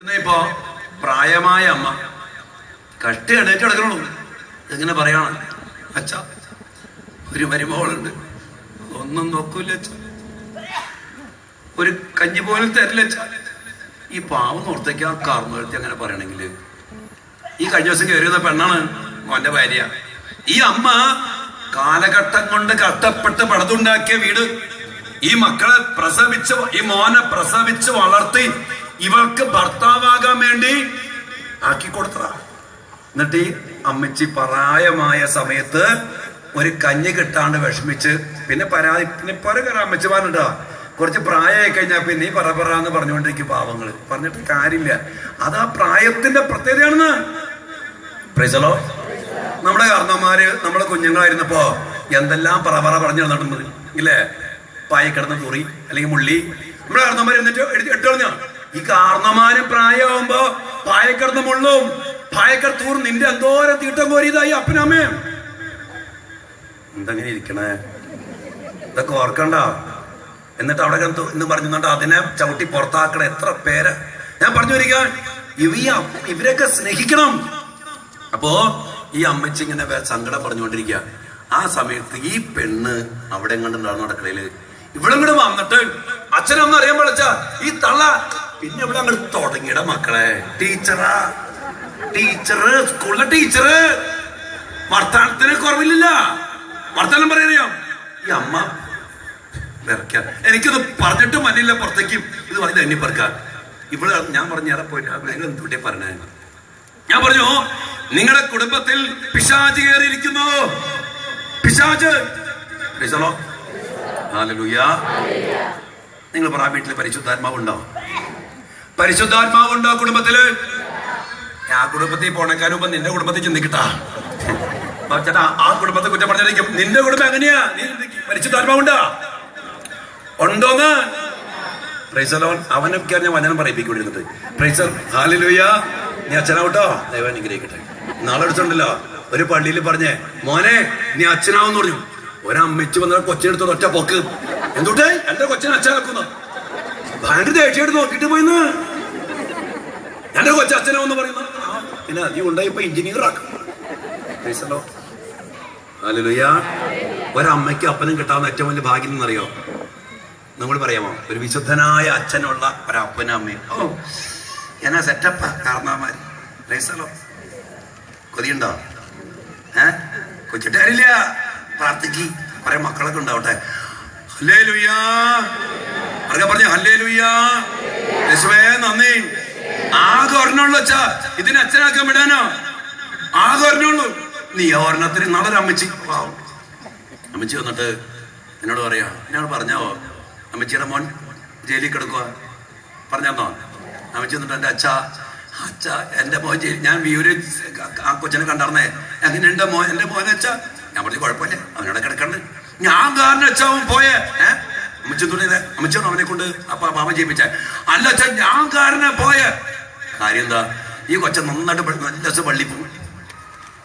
ഇപ്പോ പ്രായമായ അമ്മ. കട്ടി എണേറ്റ് കിടക്കണുള്ളൂ. എങ്ങനെ പറയണം? അച്ഛ ഒരു മരുമകളുണ്ട്. ഒന്നും നോക്കൂല ഒരു കഞ്ഞി പോലും തരില്ല ഈ പാവം ഓർത്തേക്ക് ആ എഴുത്തി അങ്ങനെ പറയണെങ്കിൽ ഈ കഴിഞ്ഞ ദിവസം കയറിയുന്ന പെണ്ണാണ് മോന്റെ ഭാര്യ. ഈ അമ്മ കാലഘട്ടം കൊണ്ട് കഷ്ടപ്പെട്ട് പടുത്തുണ്ടാക്കിയ വീട് ഈ മക്കളെ പ്രസവിച്ച് ഈ മോനെ പ്രസവിച്ച് വളർത്തി ഇവൾക്ക് ഭർത്താവാകാൻ വേണ്ടി ആക്കി കൊടുത്തതാ. എന്നിട്ട് ഈ അമ്മച്ചി പ്രായമായ സമയത്ത് ഒരു കഞ്ഞി കിട്ടാണ്ട് വിഷമിച്ച് പിന്നെ പരാതി പിന്നെ പല അമ്മച്ചിമാരുണ്ടാ കുറച്ച് പ്രായമായി കഴിഞ്ഞാൽ പിന്നെ ഈ പറ പറ എന്ന് പറഞ്ഞുകൊണ്ടിരിക്കും പാവങ്ങൾ പറഞ്ഞിട്ട് കാര്യമില്ല. അത് ആ പ്രായത്തിന്റെ പ്രത്യേകതയാണെന്ന്. പ്രൈസലോ നമ്മുടെ കാരണന്മാര് നമ്മുടെ കുഞ്ഞുങ്ങളായിരുന്നപ്പോ എന്തെല്ലാം പറ പറ പറഞ്ഞു നടന്നിട്ടുണ്ട് ഇല്ലേ? പായ കിടന്ന തുറി അല്ലെങ്കിൽ മുള്ളി. നമ്മുടെ കാരണന്മാർ എന്നിട്ട് എടുത്തു കളഞ്ഞ? ഈ കാർണമാര് പ്രായമാകുമ്പോ പായക്കടന്ന് കിടന്ന മുള്ളും. പായക്കർ തൂർ നിന്റെ എന്തോരം തീട്ടം കോരിയതായി അപ്പനമ്മയും എന്തെങ്ങനെ ഇരിക്കണേ? ഇതൊക്കെ ഓർക്കണ്ട. എന്നിട്ട് അവിടെ എന്ന് പറഞ്ഞുകൊണ്ട് അതിനെ ചവിട്ടി പുറത്താക്കണ എത്ര പേര്. ഞാൻ പറഞ്ഞു വരിക ഇവ ഇവരൊക്കെ സ്നേഹിക്കണം. അപ്പോ ഈ അമ്മച്ചി ഇങ്ങനെ സങ്കടം പറഞ്ഞുകൊണ്ടിരിക്കുക ആ സമയത്ത് ഈ പെണ്ണ് അവിടെ കണ്ടുണ്ടാകുന്ന നടക്കണേൽ. ഇവിടെ ഇങ്ങോട്ട് വന്നിട്ട് അച്ഛനൊന്നും അറിയാൻ പഠിച്ച ഈ തള്ള പിന്നെ ഇവിടെ അങ്ങോട്ട് തുടങ്ങിയട മക്കളെ. ടീച്ചറാ. ടീച്ചറ് സ്കൂളിലെ ടീച്ചറ്. വർത്താനത്തിന് കുറവില്ല വർത്താനം പറയാറിയാം? ഈ അമ്മ വിറയ്ക്കാൻ എനിക്കത് പറഞ്ഞിട്ട് മനില്ല പുറത്തേക്കും. ഇത് പറഞ്ഞ എന്നെ പറക്കാൻ ഇവിടെ ഞാൻ പറഞ്ഞ ഏറെ പോയിട്ട് നിങ്ങൾ എന്തുകൊണ്ടേ പറഞ്ഞ ഞാൻ പറഞ്ഞു നിങ്ങളുടെ കുടുംബത്തിൽ പിശാജ് കയറിയിരിക്കുന്നു. പിശാജ് ഹല്ലേലൂയ നിങ്ങൾ പറ വീട്ടിൽ പരിശുദ്ധാത്മാവുണ്ടോ? പരിശുദ്ധാത്മാവുണ്ടോ കുടുംബത്തിൽ? ആ കുടുംബത്തിൽ പോണേക്കാൾ നിന്റെ കുടുംബത്തിൽ ചിന്തിക്കട്ടാ. ചേട്ടാ ആ കുടുംബത്തെ കുറ്റം പറഞ്ഞിരിക്കും. നിന്റെ കുടുംബം എങ്ങനെയാ? നീ പരിശുദ്ധാത്മാവുണ്ടോ ഉണ്ടോന്ന്? പ്രൈസലോൻ അവനൊക്കെ ഞാൻ വചനം പറയിപ്പിക്കൊണ്ടിരുന്നത്. പ്രൈസർ ഹാലിലൂയ നീ അച്ഛനാവട്ടോ? ദൈവം അനുഗ്രഹിക്കട്ടെ. നാളെ എടുത്തുണ്ടല്ലോ ഒരു പള്ളിയിൽ പറഞ്ഞേ മോനെ നീ അച്ഛനാവെന്ന് പറഞ്ഞു. ഒരമ്മച്ച് വന്ന കൊച്ചെടുത്ത് ഒറ്റ പൊക്ക്. എന്തുട്ടെ? എന്റെ കൊച്ചിനെ അച്ഛനാക്കുന്നു. ഭയങ്കര ദേഷ്യം എടുത്ത് നോക്കിയിട്ട് പോയിന്ന്. എന്റെ കൊച്ചനോ എന്ന് പറയുന്നു പിന്നെ നീ ഉണ്ടായിപ്പോ എഞ്ചിനീയർ ആക്കും. ഒരമ്മയ്ക്ക് അപ്പനും കിട്ടാവുന്ന ഏറ്റവും വലിയ ഭാഗ്യം എന്നറിയോ നമ്മൾ പറയാമോ? ഒരു വിശുദ്ധനായ അച്ഛനുള്ള ഒരപ്പനും അമ്മയും. ഓ എന്നാ സെറ്റപ്പാ കാരണമാര് റേസലോ കൊതിയുണ്ടോ? ഏ? കൊച്ചിട്ടാരില്ല പ്രാർത്ഥിക്ക്. കുറെ മക്കളൊക്കെ ഉണ്ടാവട്ടെ. ഹല്ലേ ലുയ്യാ പറഞ്ഞു? ഹല്ലേ ലുയ്യാ യേശുവേ നന്ദി ആകെ ഒരെണ്ണുള്ളൂ അച്ഛാ. ഇതിന് അച്ഛനാക്കാൻ വിടാനോ? ആകെ ഒരെണ്ണുള്ളൂ നീ ഒരെണ്ണത്തിന് നാളെ അമ്മച്ചി. അമ്മച്ചി വന്നിട്ട് എന്നോട് പറയാ എന്നോട് പറഞ്ഞാവോ? അമ്മച്ചിയുടെ മോൻ ജയിലിൽ കിടക്കുക പറഞ്ഞോ അമ്മച്ചി വന്നിട്ട് എന്റെ അച്ഛാ അച്ഛ എന്റെ മോൻ ജയിൽ ഞാൻ വിയൂര് ആ കൊച്ചിനെ കണ്ടാർന്നേ എങ്ങനെയുണ്ട് മോൻ എന്റെ മോനെ അച്ഛ? ഞാൻ പറഞ്ഞു കുഴപ്പമില്ല അവനോട് കിടക്കണ്ട്. ഞാൻ കാരണം അച്ഛ അവൻ പോയേ. അമ്മച്ചി തുടങ്ങിയത് അമ്മച്ചാണ് അവനെ കൊണ്ട് അപ്പൊ മാമ ജയിപ്പിച്ച. അല്ല അച്ഛൻ ഞാൻ കാരണം പോയേ. കാര്യം എന്താ? ഈ കൊച്ചൻ നന്നായിട്ട് നല്ല ദിവസം പള്ളി പോകും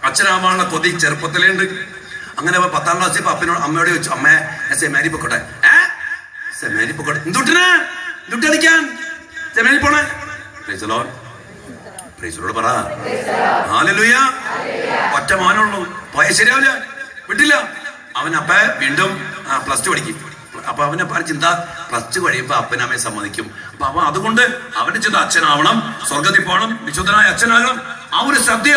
അച്ഛനാവാനുള്ള കൊതി ചെറുപ്പത്തിലേ ഉണ്ട് അങ്ങനെ പത്താം ക്ലാസ്സിൽ അപ്പനോട് അമ്മയോട് ചോദിച്ചു അമ്മേ സെമേരി പൊക്കോട്ടെ ഏ? സെമാരി പൊക്കോട്ടെ എന്തുട്ടിന്? എന്തുട്ടി കളിക്കാൻ? സെമാരി പോണേ. പ്രൈസലോ പ്രൈസലോട് പറ. ആലലുയ ഒറ്റ മോനുള്ളൂ. പോയ ശരിയാവില്ല. വിട്ടില്ല. അവൻ അപ്പ വീണ്ടും പ്ലസ് ടു പഠിക്കും. അപ്പൊ അവനെ ചിന്ത പ്ലസ് ടു കഴിയുമ്പോ അപ്പനമ്മയെ സമ്മതിക്കും. അപ്പൊ അതുകൊണ്ട് അവന് ചിന്ത അച്ഛനാവണം സ്വർഗത്തിൽ പോകണം വിശുദ്ധനായ അച്ഛനാകണം. ആ ഒരു ശ്രദ്ധ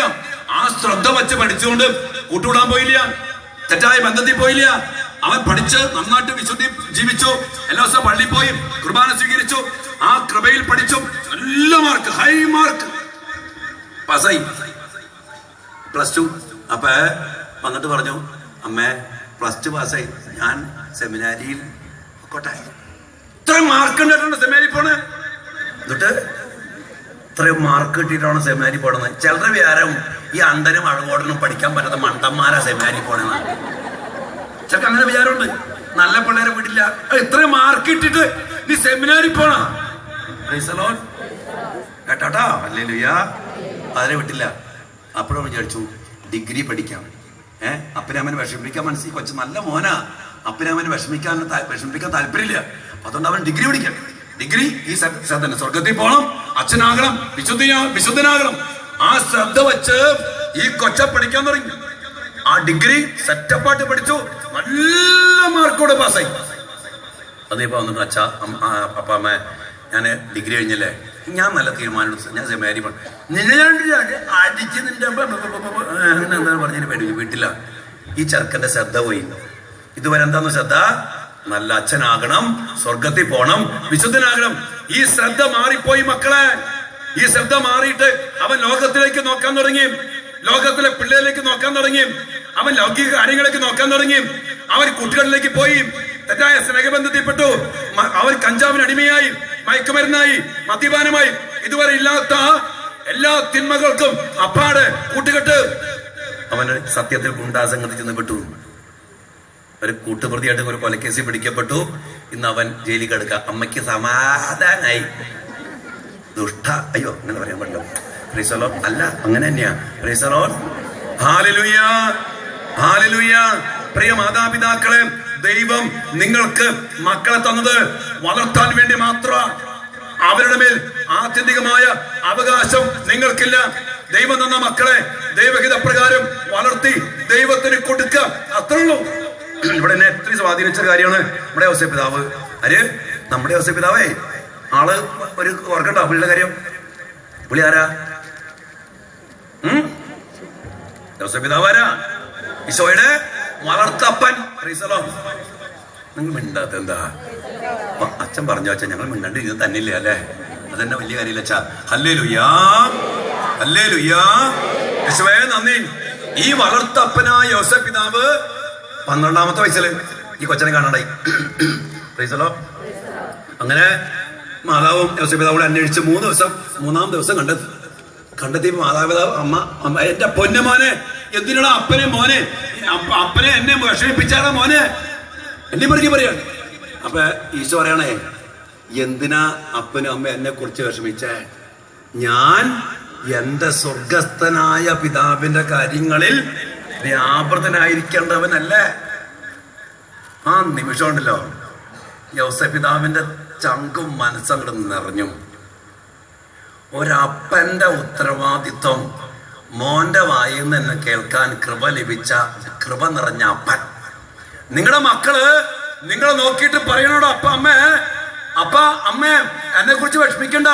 ആ ശ്രദ്ധ വെച്ച് പഠിച്ചുകൊണ്ട് കൂട്ടുകൂടാൻ പോയില്ല. തെറ്റായ ബന്ധത്തിൽ പോയില്ല. അവൻ പഠിച്ച് നന്നായിട്ട് വിശുദ്ധി ജീവിച്ചു. എല്ലാ ദിവസവും പള്ളി പോയി കുർബാന സ്വീകരിച്ചു. ആ കൃപയിൽ പഠിച്ചു. നല്ല മാർക്ക് ഹൈ മാർക്ക് പാസ്സായി പ്ലസ് ടു അപ്പൊ വന്നിട്ട് പറഞ്ഞു അമ്മേ പ്ലസ് ടു പാസ്സായി ഞാൻ സെമിനാരിയിൽ പൊക്കോട്ടെ. ഇത്ര മാർക്ക് ഉണ്ടായിട്ടുണ്ട് സെമിനാരി പോണ്? എന്നിട്ട് ഇത്രയും മാർക്ക് കിട്ടിയിട്ടാണ് സെമിനാരി പോണത്? ചിലരുടെ വിചാരം ഈ അണ്ടനും അഴകോടനും പഠിക്കാൻ പറ്റാത്ത മണ്ടന്മാരാ സെമിനാരി പോണെന്ന്. ചിലർക്ക് അങ്ങനെ വിചാരമുണ്ട്. നല്ല പിള്ളേരെ വിടില്ല. ഇത്രയും മാർക്ക് ഇട്ടിട്ട് നീ സെമിനാരി പോണോ? കേട്ടാ അല്ലേ ലുയാ അതിനെ വിട്ടില്ല. അപ്പോഴും വിചാരിച്ചു ഡിഗ്രി പഠിക്കാം. ഏഹ് അപ്പനമ്മനെ വിഷമിപ്പിക്കാൻ മനസ്സിൽ കൊച്ചു നല്ല മോനാ. അപ്പനമ്മനെ വിഷമിക്കാൻ വിഷമിപ്പിക്കാൻ താല്പര്യമില്ല. അതുകൊണ്ട് അവൻ ഡിഗ്രി പഠിക്കണം ഡിഗ്രി ഈ തന്നെ. സ്വർഗത്തിൽ പോകണം അച്ഛനാകണം വിശുദ്ധി വിശുദ്ധനാകണം ആ ശ്രദ്ധ വെച്ച് ഈ കൊച്ച പഠിക്കാൻ തുടങ്ങി ആ ഡിഗ്രി സെറ്റപ്പായിട്ട് പഠിച്ചു നല്ല മാർക്കോടെ പാസ്സായി അതിപ്പോ വന്നിട്ട് അച്ഛ അപ്പ അമ്മ ഞാൻ ഡിഗ്രി കഴിഞ്ഞല്ലേ ഞാൻ നല്ല തീരുമാനം. ഞാൻ സെമാരി നിന്നെ അടിച്ച് നിന്റെ അങ്ങനെ പേടി വീട്ടില്ല ഈ ചെറുക്കന്റെ ശ്രദ്ധ പോയി ഇതുവരെ എന്താന്ന് ശ്രദ്ധ നല്ല അച്ഛനാകണം സ്വർഗത്തിൽ പോണം വിശുദ്ധനാകണം. ഈ ശ്രദ്ധ മാറിപ്പോയി മക്കളെ. ഈ ശ്രദ്ധ മാറിയിട്ട് അവൻ ലോകത്തിലേക്ക് നോക്കാൻ തുടങ്ങി. ലോകത്തിലെ പിള്ളേരിലേക്ക് നോക്കാൻ തുടങ്ങി. അവൻ ലൗകിക കാര്യങ്ങളിലേക്ക് നോക്കാൻ തുടങ്ങി. അവൻ കുട്ടികളിലേക്ക് പോയി. തെറ്റായ സ്നേഹബന്ധത്തിൽപ്പെട്ടു. അവർ കഞ്ചാവിന് അടിമയായി. മയക്കുമരുന്നായി. മദ്യപാനമായി. ഇതുവരെ ഇല്ലാത്ത എല്ലാ തിന്മകൾക്കും അപ്പാട് കൂട്ടുകെട്ട്. അവന് സത്യത്തിൽ ഗുണ്ടാസംഗതി ചെന്ന് പെട്ടു. ഒരു കൂട്ടുപ്രതിയായിട്ട് ഒരു കൊലക്കേസിൽ പിടിക്കപ്പെട്ടു. ഇന്ന് അവൻ ജയിലിൽ കിടക്കുക. അമ്മയ്ക്ക് സമാധാനായി. ദുഷ്ട. അയ്യോ അങ്ങനെ പറയാൻ പറ്റില്ല റീസലോൺ അല്ല അങ്ങനെ തന്നെയാ. റീസലോൺ പ്രിയ മാതാപിതാക്കളെ ദൈവം നിങ്ങൾക്ക് മക്കളെ തന്നത് വളർത്താൻ വേണ്ടി മാത്ര. അവരുടെ മേൽ ആത്യന്തികമായ അവകാശം നിങ്ങൾക്കില്ല. ദൈവം തന്ന മക്കളെ ദൈവഹിത പ്രകാരം വളർത്തി ദൈവത്തിന് കൊടുക്കുക. അത്രേ ഉള്ളൂ. ഇവിടെ എന്നെ എത്ര സ്വാധീനിച്ച കാര്യമാണ് നമ്മുടെ അവസ്ഥ പിതാവ്. ആര്? നമ്മുടെ അവസ്ഥ പിതാവേ. ആൾ ഒരു ഓർക്കണ്ട പുള്ളിയുടെ കാര്യം? പുള്ളി ആരാ? ഉം? ഔസേ പിതാവ് ആരാ? ഈശോയുടെ വളർത്തപ്പൻ. നിങ്ങൾ മിണ്ടാത്ത എന്താ? അച്ഛൻ പറഞ്ഞു അച്ഛൻ ഞങ്ങൾ മിണ്ടാണ്ട് ഇത് തന്നില്ല അല്ലേ? അതെന്നെ വലിയ കാര്യമില്ല അച്ഛാ? അല്ലേ ലുയ്യാ അല്ലേ ലുയ്യാ യേശുവേ നന്ദി. ഈ വളർത്തപ്പനായ യോസ പിതാവ് പന്ത്രണ്ടാമത്തെ വയസ്സിൽ ഈ കൊച്ചനെ കാണാണ്ടായി പ്രീസലോ അങ്ങനെ മാതാവും യോസഫ് പിതാവും കൂടെ അന്വേഷിച്ച് മൂന്ന് ദിവസം മൂന്നാം ദിവസം കണ്ടെത്തി. കണ്ടെത്തിയപ്പോ മാതാപിതാവ് അമ്മ അമ്മ എന്റെ പൊന്നെ മോനെ എന്തിനാണ് അപ്പനെ മോനെ? അപ്പനെ എന്നെ വിഷമിപ്പിച്ചാണ് മോനെ? എന്നെ പറഞ്ഞു പറയാണ്. അപ്പൊ ഈശോ പറയണേ എന്തിനാ അപ്പനും അമ്മ എന്നെ കുറിച്ച് വിഷമിച്ചേ? ഞാൻ എന്റെ സ്വർഗസ്ഥനായ പിതാവിന്റെ കാര്യങ്ങളിൽ വ്യാപൃതനായിരിക്കേണ്ടവനല്ലേ ആ നിമിഷം ഉണ്ടല്ലോ. യൗസ പിതാവിന്റെ ചങ്കും മനസ്സങ്ങളും നിറഞ്ഞു. ഒരപ്പന്റെ ഉത്തരവാദിത്വം മോന്റെ വായിൽ നിന്ന് കേൾക്കാൻ കൃപ ലഭിച്ച കൃപ നിറഞ്ഞ അപ്പൻ. നിങ്ങളുടെ മക്കൾ നിങ്ങളെ നോക്കിയിട്ട് പറയണോടോ അപ്പ അമ്മ? അപ്പ അമ്മ എന്നെ കുറിച്ച് വിഷമിക്കണ്ട.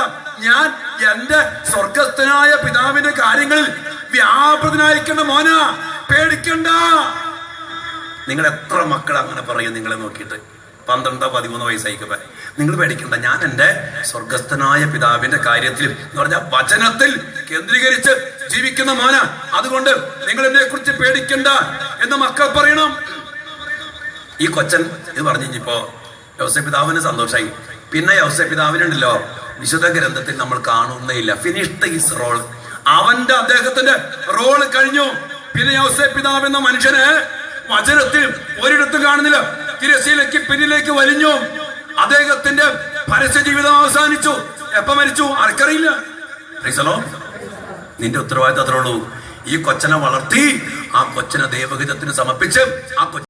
ഞാൻ എന്റെ സ്വർഗസ്ഥനായ പിതാവിന്റെ കാര്യങ്ങളിൽ വ്യാപൃതനായിരിക്കേണ്ട മോന. പേടിക്കണ്ട. നിങ്ങൾ എത്ര മക്കൾ അങ്ങനെ പറയും നിങ്ങളെ നോക്കിയിട്ട്? പന്ത്രണ്ടോ പതിമൂന്നോ വയസ്സായിക്കപ്പോ നിങ്ങൾ പേടിക്കണ്ട ഞാൻ എന്റെ സ്വർഗസ്ഥനായ പിതാവിന്റെ കാര്യത്തിൽ എന്ന് പറഞ്ഞാൽ വചനത്തിൽ കേന്ദ്രീകരിച്ച് ജീവിക്കുന്ന മോന. അതുകൊണ്ട് നിങ്ങൾ എന്നെ കുറിച്ച് പേടിക്കണ്ട എന്ന് മക്കൾ പറയണം. ഈ കൊച്ചൻ ഇത് പറഞ്ഞു കഴിഞ്ഞപ്പോ യോസ പിതാവിന് സന്തോഷമായി പിന്നെ യോസ പിതാവിനുണ്ടല്ലോ വിശുദ്ധ ഗ്രന്ഥത്തിൽ നമ്മൾ കാണുന്നേയില്ല ഫിനിഷ്ഡ് ഹിസ് റോൾ അവന്റെ അദ്ദേഹത്തിന്റെ റോൾ കഴിഞ്ഞു. പിന്നെ യോസെ പിതാവ് എന്ന മനുഷ്യന് വചനത്തിൽ ഒരിടത്തും കാണുന്നില്ല. തിരശീലയ്ക്ക് പിന്നിലേക്ക് വലിഞ്ഞു. അദ്ദേഹത്തിന്റെ പരസ്യ ജീവിതം അവസാനിച്ചു. എപ്പോ മരിച്ചു? ആർക്കറിയില്ല. നിന്റെ ഉത്തരവാദിത്തം അത്രേ ഉള്ളൂ. ഈ കൊച്ചനെ വളർത്തി ആ കൊച്ചനെ ദൈവഹിതത്തിന് സമർപ്പിച്ച് ആ